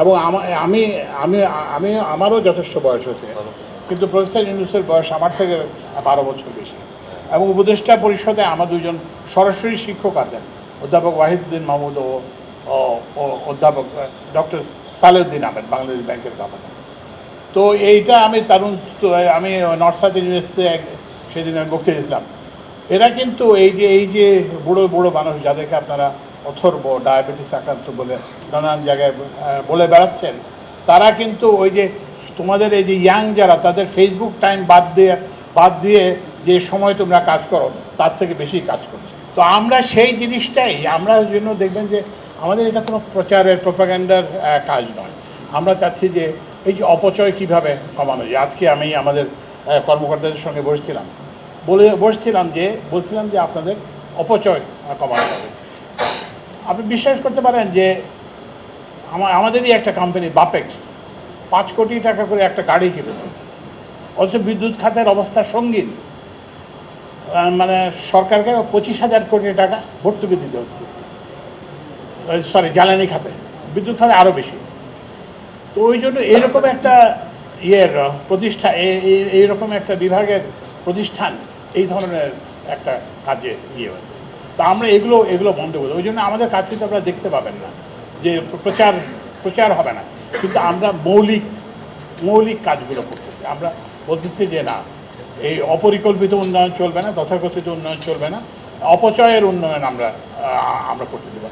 এবং আমি আমি আমি আমারও যথেষ্ট বয়স হয়েছে। কিন্তু প্রফেসর ইউনুসের বয়স আমার থেকে বারো বছর বেশি। এবং উপদেষ্টা পরিষদে আমার দুজন সরাসরি শিক্ষক আছেন, অধ্যাপক ওয়াহিদুদ্দিন মাহমুদ ও অধ্যাপক ডক্টর সালেউদ্দিন আহমেদ, বাংলাদেশ ব্যাংকের গভর্নর তো এইটা আমি তারুণ আমি নর্থ সাউথ ইউনিভার্সিটি সেদিন আমি বক্তৃতা দিয়েছিলাম। এরা কিন্তু এই যে এই যে বুড়ো বুড়ো মানুষ, যাদেরকে আপনারা অথর্ব ডায়াবেটিস আক্রান্ত বলে নানান জায়গায় বলে বেড়াচ্ছেন। তারা কিন্তু ওই যে তোমাদের এই যে ইয়াং যারা, তাদের ফেসবুক টাইম বাদ দিয়ে বাদ দিয়ে যে সময় তোমরা কাজ করো, তার থেকে বেশি কাজ করছে। তো আমরা সেই জিনিসটাই, আমরা জন্য দেখবেন যে আমাদের এটা কোনো প্রচারের প্রোপাগ্যান্ডার কাজ নয়। আমরা চাচ্ছি যে এই যে অপচয় কীভাবে কমানো যায়। আজকে আমি আমাদের কর্মকর্তাদের সঙ্গে বসছিলাম। বলে, বসছিলাম যে, বলছিলাম যে আপনাদের অপচয় কমানো হবে আপনি বিশ্বাস করতে পারেন যে আমা- আমাদেরই একটা কোম্পানি বাপেক্স পাঁচ কোটি টাকা করে একটা গাড়ি কিনেছে। অথচ বিদ্যুৎ খাতের অবস্থা সঙ্গীন। মানে সরকারকে পঁচিশ হাজার কোটি টাকা ভর্তুকি দিতে হচ্ছে। সরি জ্বালানি খাতে। বিদ্যুৎ খাতে আরও বেশি। তো ওই জন্য এরকম একটা ইয়ের প্রতিষ্ঠা এইরকম একটা বিভাগের প্রতিষ্ঠান এই ধরনের একটা কাজে ইয়ে হয়েছে। তো আমরা এগুলো এগুলো বন্ধ করি ওই জন্য আমাদের কাজ কিন্তু আপনারা দেখতে পাবেন না যে প্রচার প্রচার হবে না। কিন্তু আমরা মৌলিক মৌলিক কাজগুলো করতেছি আমরা বলতেছি যে না, এই অপরিকল্পিত উন্নয়ন চলবে না, তথাকথিত উন্নয়ন চলবে না। অপচয়ের উন্নয়ন আমরা আমরা করতে দেবো।